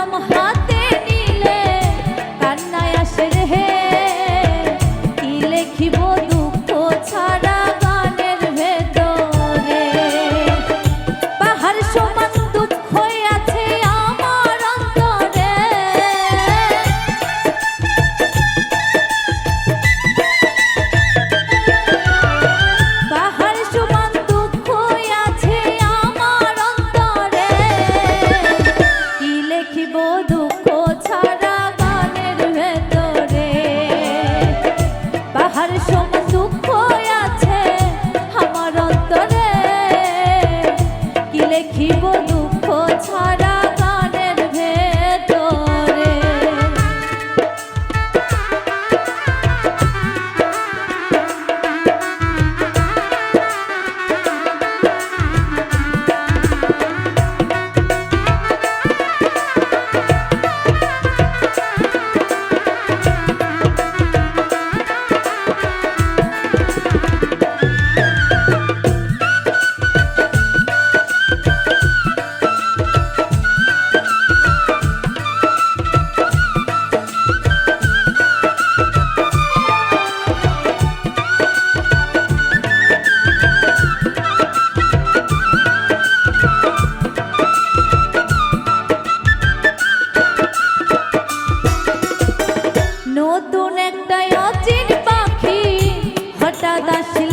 Namaha. নতুন একটা অচিন পাখি হঠাৎ আসলে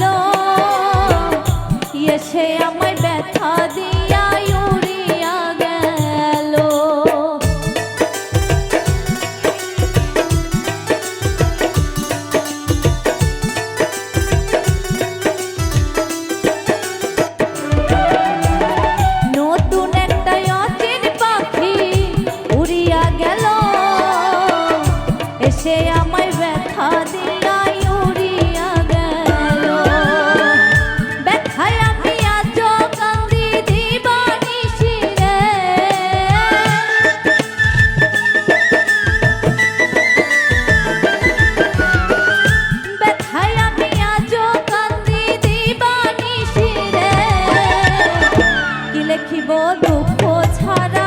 সে আমায় ব্যথা দিয়া উড়িয়া গেল। ব্যথায় আমি আজ কান্দি দিবানি শিরে। ব্যথায় আমি আজ কান্দি দিবানি শিরে। কি লেখিব দুঃখ ছাড়া